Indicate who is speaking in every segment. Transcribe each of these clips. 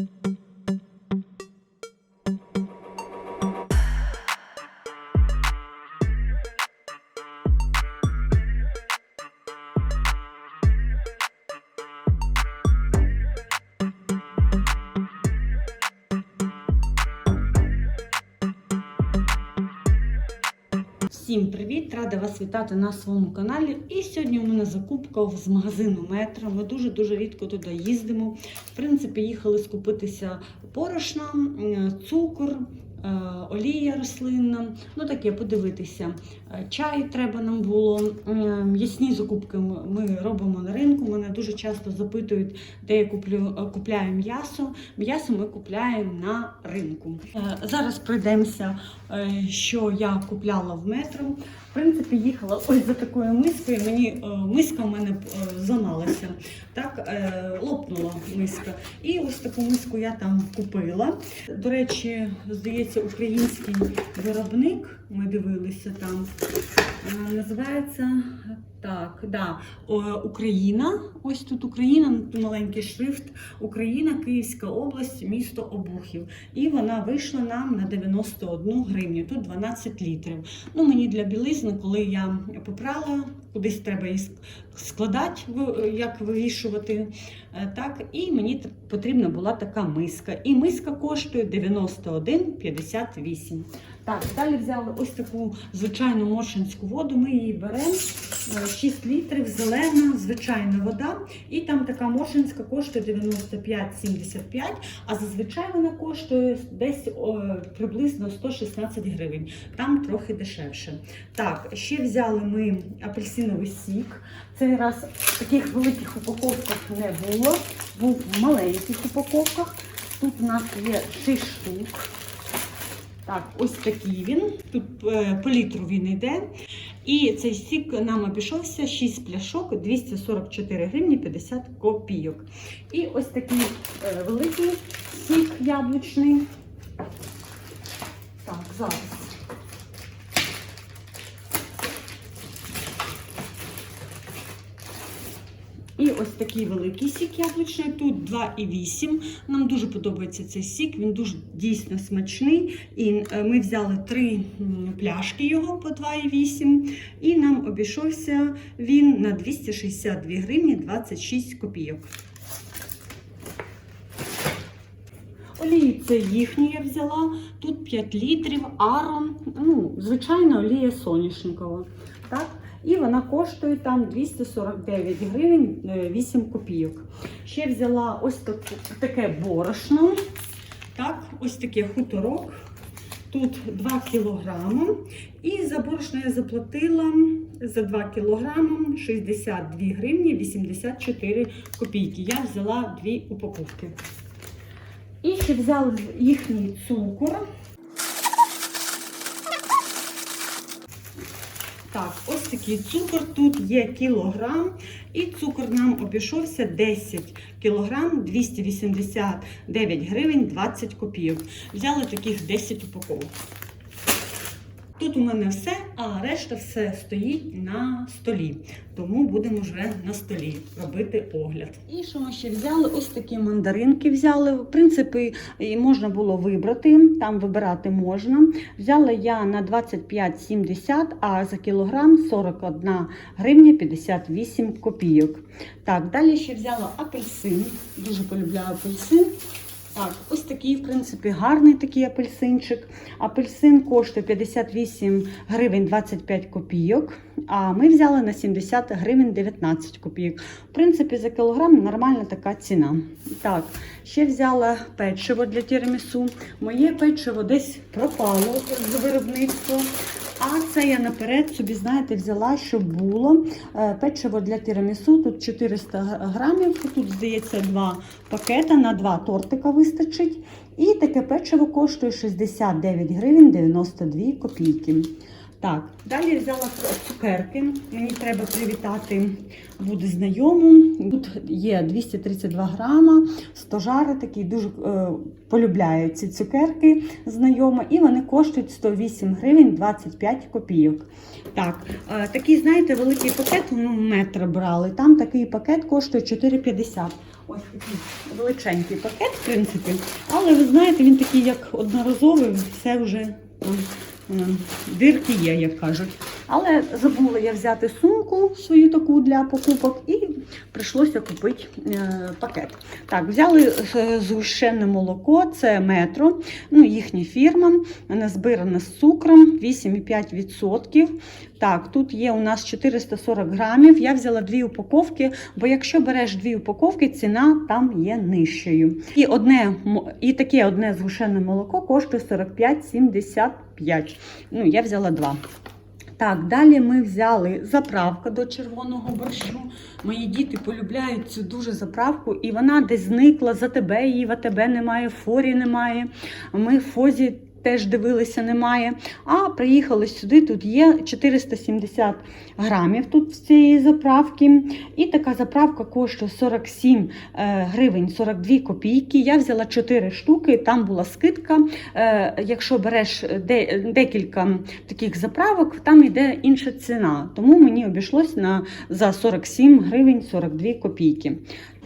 Speaker 1: thank you Всім привіт! Рада вас вітати на своєму каналі. І сьогодні у мене закупка з магазину Метро. Ми дуже-дуже рідко туди їздимо. В принципі, їхали скупитися порошна, цукор, олія рослинна. Ну таке подивитися. Е, Чай треба нам було. Е, М'ясні закупки ми робимо на ринку. Мене дуже часто запитують, де я куплю, е, купляю м'ясо. М'ясо ми купляємо на ринку. Е, Зараз пройдемося, е, що я купляла в метро. В принципі, їхала ось за такою мискою. Мені е, миска в мене е, зламалася. Так, е, лопнула миска. І ось таку миску я там купила. До речі, здається, український виробник. Ми дивилися там. Е, Називається так, да, О, Україна. Ось тут Україна, маленький шрифт. Україна, Київська область, місто Обухів. І вона вийшла нам на 91 гривню. Тут 12 літрів. Ну, мені для білизни, коли я попрала, кудись треба її складати, як вивішувати. Е, Так, і мені потрібна була така миска. І миска коштує 91,58. Так, далі взяли ось таку звичайну моршинську воду. Ми її беремо. е, 6 літрів, зелена, звичайна вода. І там така моршинська коштує 95,75, а зазвичай вона коштує десь о, приблизно 116 гривень. Там трохи дешевше. Так, ще взяли ми апельсиновий сік. Цей раз в таких великих упаковках не було, був в маленьких упаковках. Тут у нас є 6 штук. Так, ось такий він. Тут е, по літру він йде. І цей сік нам обійшовся 6 пляшок, 244 гривні 50 копійок. І ось такий е, великий сік яблучний. Так, зараз. І ось такий великий сік яблучний. Тут 2,8. Нам дуже подобається цей сік, він дуже дійсно смачний. І е, ми взяли три пляшки його по 2,8. І нам обійшовся він на 262 гривні 26 копійок. Олії це їхні я взяла. Тут 5 літрів, аро, ну, звичайна олія соняшникова. Так? І вона коштує там 249 гривень е, 8 копійок. Ще взяла ось таку, таке борошно. Так, ось таке хуторок. Тут 2 кілограми. І за борошно я заплатила за 2 кілограми 62 гривні 84 копійки. Я взяла дві упаковки. І ще взяли їхній цукор. Так, ось такий цукор. Тут є кілограм, і цукор нам обійшовся 10 кілограм 289 гривень 20 копійок. Взяли таких 10 упаковок. Тут у мене все, а решта все стоїть на столі. Тому будемо вже на столі робити огляд. І що ми ще взяли? Ось такі мандаринки взяли. В принципі, і можна було вибрати, там вибирати можна. Взяла я на 25,70, а за кілограм 41 гривня 58 копійок. Так, далі ще взяла апельсин. Дуже полюбляю апельсин. Так, ось такий, в принципі, гарний такий апельсинчик. Апельсин коштує 58 гривень 25 копійок, а ми взяли на 70 гривень 19 копійок. В принципі, за кілограм нормальна така ціна. Так, ще взяла печиво для тірамісу. Моє печиво десь пропало з виробництва. А це я наперед собі, знаєте, взяла, щоб було Е, печиво для тірамісу. Тут 400 грамів, тут, здається, два пакета на два тортика вистачить. І таке печиво коштує 69 гривень 92 копійки. Так, далі взяла цукерки. Мені треба привітати буде знайому. Тут є 232 грама, стожари такі дуже е, полюбляють ці цукерки знайома, і вони коштують 108 гривень 25 копійок. Так, е, такий, знаєте, великий пакет, ну, метр брали. Там такий пакет коштує 4,50. Ось такий величенький пакет, в принципі. Але ви знаєте, він такий як одноразовий, все вже дирки є, як кажуть. Але забула я взяти сумку свою таку для покупок і прийшлося купити е, пакет. Так, взяли е, згущене молоко, це метро, ну, їхня фірма, вона збирана з цукром 8,5%. Так, тут є у нас 440 грамів. Я взяла дві упаковки, бо якщо береш дві упаковки, ціна там є нижчою. І одне і таке одне згущене молоко коштує 45,75. Ну, я взяла два. Так, далі ми взяли заправка до червоного борщу. Мої діти полюбляють цю дуже заправку, і вона десь зникла за тебе, її в АТБ немає, форі немає. Ми фозі теж дивилися, немає. А приїхали сюди. Тут є 470 грамів тут з цієї заправки. І така заправка коштує 47 е, гривень 42 копійки. Я взяла 4 штуки, там була скидка. Е, Якщо береш декілька таких заправок, там йде інша ціна. Тому мені обійшлось на за 47 гривень 42 копійки.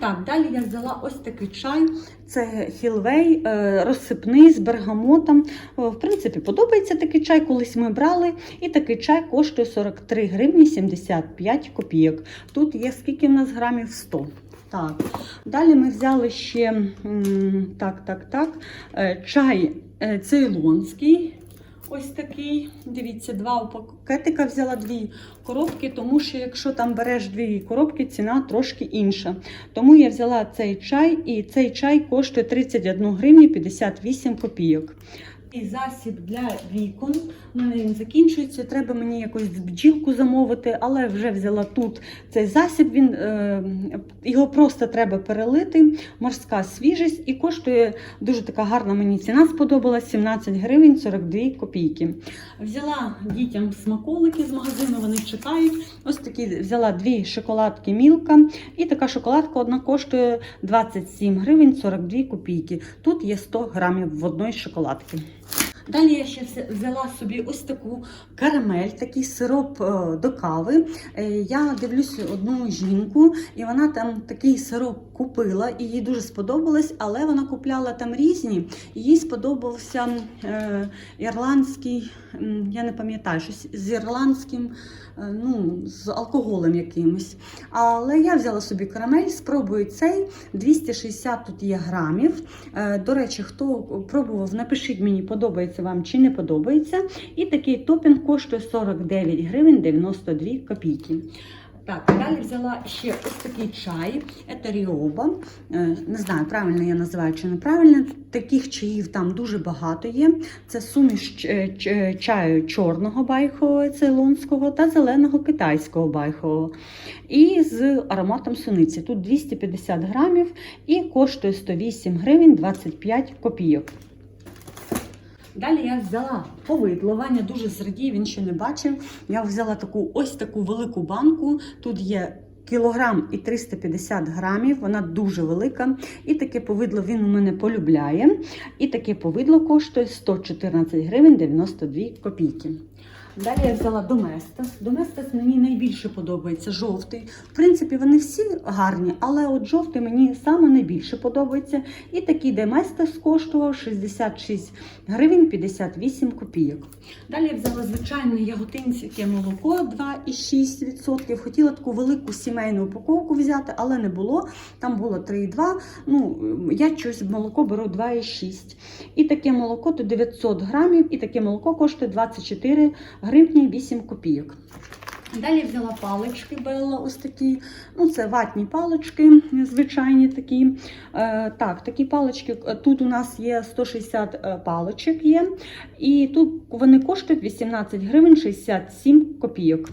Speaker 1: Так, далі я взяла ось такий чай. Це хілвей е, розсипний з бергамотом. Е, В принципі, подобається такий чай. Колись ми брали. І такий чай коштує 43 гривні 75 копійок. Тут є скільки в нас грамів 100. Так, далі ми взяли ще так, так, так, е, чай цейлонський. Ось такий. Дивіться, два пакетика взяла дві коробки, тому що якщо там береш дві коробки, ціна трошки інша. Тому я взяла цей чай, і цей чай коштує 31 гривні 58 копійок. І засіб для вікон. У мене він закінчується. Треба мені якусь бджілку замовити, але вже взяла тут цей засіб. Він е, його просто треба перелити. Морська свіжість і коштує дуже така гарна мені ціна сподобалась 17 гривень 42 копійки. Взяла дітям смаколики з магазину, вони чекають. Ось такі взяла дві шоколадки Мілка. І така шоколадка одна коштує 27 гривень 42 копійки. Тут є 100 грамів в одної шоколадки. Далі я ще взяла собі ось таку карамель, такий сироп е, до кави. Е, Я дивлюся одну жінку, і вона там такий сироп купила, і їй дуже сподобалось, але вона купляла там різні. Їй сподобався е, ірландський, я не пам'ятаю, щось з ірландським, е, ну, з алкоголем якимось. Але я взяла собі карамель, спробую цей. 260 тут є грамів. Е, До речі, хто пробував, напишіть мені, подобається вам чи не подобається. І такий топінг коштує 49 гривень 92 копійки. Так, далі взяла ще ось такий чай, це Ріоба. Е, Не знаю, правильно я називаю чи неправильно. Таких чаїв там дуже багато є. Це суміш ч- ч- чаю чорного байхового цейлонського та зеленого китайського байхового. І з ароматом суниці. Тут 250 грамів і коштує 108 гривень 25 копійок. Далі я взяла повидло. Ваня дуже зрадів, він ще не бачив. Я взяла таку ось таку велику банку. Тут є кілограм і 350 грамів, вона дуже велика. І таке повидло він у мене полюбляє. І таке повидло коштує 114 гривень 92 копійки. Далі я взяла Доместос. Доместос мені найбільше подобається жовтий. В принципі, вони всі гарні, але от жовтий мені саме найбільше подобається. І такий Доместос коштував 66 гривень 58 копійок. Далі я взяла звичайне яготинське молоко 2,6%. Хотіла таку велику сімейну упаковку взяти, але не було. Там було 3,2. Ну, я щось молоко беру 2,6. І таке молоко то 900 грамів, і таке молоко коштує 24 гривні 8 копійок. Далі взяла палички Белла, ось такі. Ну, це ватні палички, звичайні такі. Е, так, такі палички. е, Тут у нас є 160 е, паличок є. І тут вони коштують 18 гривень 67 копійок.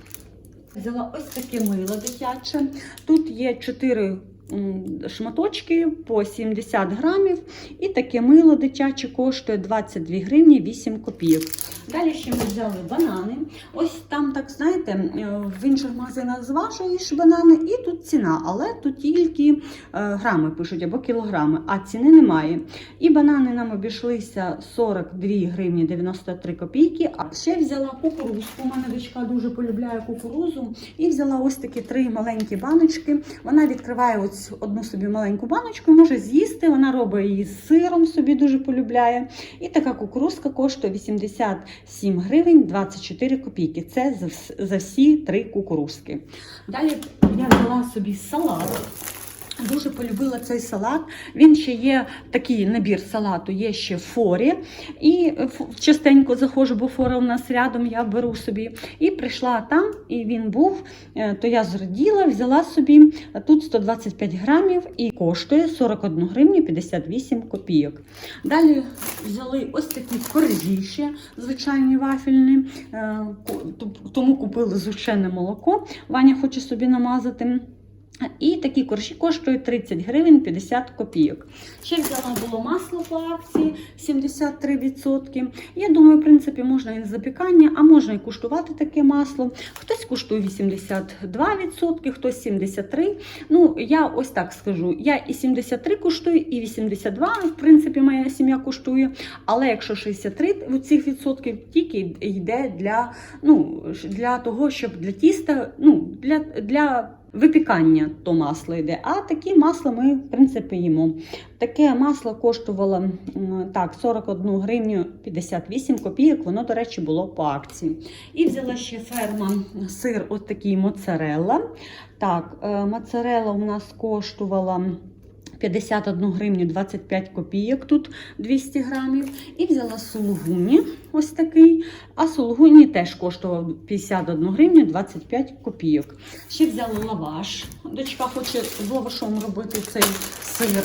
Speaker 1: Взяла ось таке мило дитяче. Тут є 4 м, шматочки по 70 грамів. І таке мило дитяче коштує 22 гривні 8 копійок. Далі ще ми взяли банани. Ось там, так знаєте, е, в інших магазинах зважуєш банани, і тут ціна, але тут тільки е, грами пишуть або кілограми, а ціни немає. І банани нам обійшлися 42 гривні 93 копійки. А ще взяла кукурузку. У мене дочка дуже полюбляє кукурузу. І взяла ось такі три маленькі баночки. Вона відкриває оцю одну собі маленьку баночку, може з'їсти. Вона робить її з сиром, собі дуже полюбляє. І така кукурузка коштує 87 гривень 24 копійки. Це за всі три кукурузки. Далі я взяла собі салат. Дуже полюбила цей салат. Він ще є такий набір салату, є ще форі. І частенько заходжу, бо фора у нас рядом, я беру собі. І прийшла там, і він був. е, То я зраділа, взяла собі тут 125 грамів і коштує 41 гривню 58 копійок. Далі взяли ось такі коржі звичайні вафельні, е, тому купили зущене молоко. Ваня хоче собі намазати. І такі коржі коштують 30 гривень 50 копійок. Ще взяла було масло по акції 73%. Я думаю, в принципі, можна і запікання, а можна і куштувати таке масло. Хтось куштує 82%, хтось 73%. Ну, я ось так скажу: я і 73 куштую, і 82, в принципі, моя сім'я куштує. Але якщо 63 у цих відсотків тільки йде для, ну, для того, щоб для тіста, ну, для, для випікання то масло йде. А такі масла ми, в принципі, їмо. Таке масло коштувало так, 41 гривню 58 копійок, воно, до речі, було по акції. І взяла ще ферма сир, от такий моцарелла. Так, е, моцарелла у нас коштувала 51 гривню 25 копійок, тут 200 грамів. І взяла сулугуні, ось такий. А сулугуні теж коштував 51 гривню 25 копійок. Ще взяла лаваш. Дочка хоче з лавашом робити цей сир.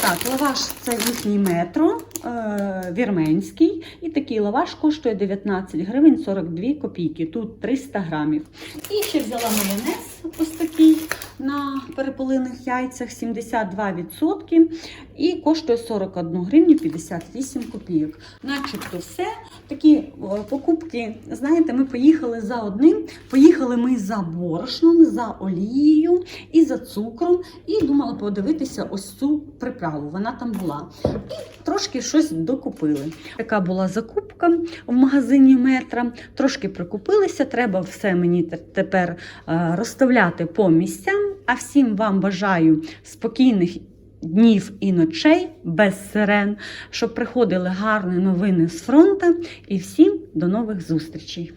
Speaker 1: Так, лаваш це їхній метро, е, вірменський. І такий лаваш коштує 19 гривень 42 копійки. Тут 300 грамів. І ще взяла майонез ось такий на перепелиних яйцях 72% і коштує 41 гривню 58 копійок. Начебто все. Такі е, покупки, знаєте, ми поїхали за одним. Поїхали ми за борошном, за олією і за цукром. І думала подивитися ось цю приправу. Вона там була. І трошки щось докупили. Така була закупка в магазині метра. Трошки прикупилися. Треба все мені тепер е, розставляти по місцям. А всім вам бажаю спокійних днів і ночей без сирен, щоб приходили гарні новини з фронту. І всім до нових зустрічей.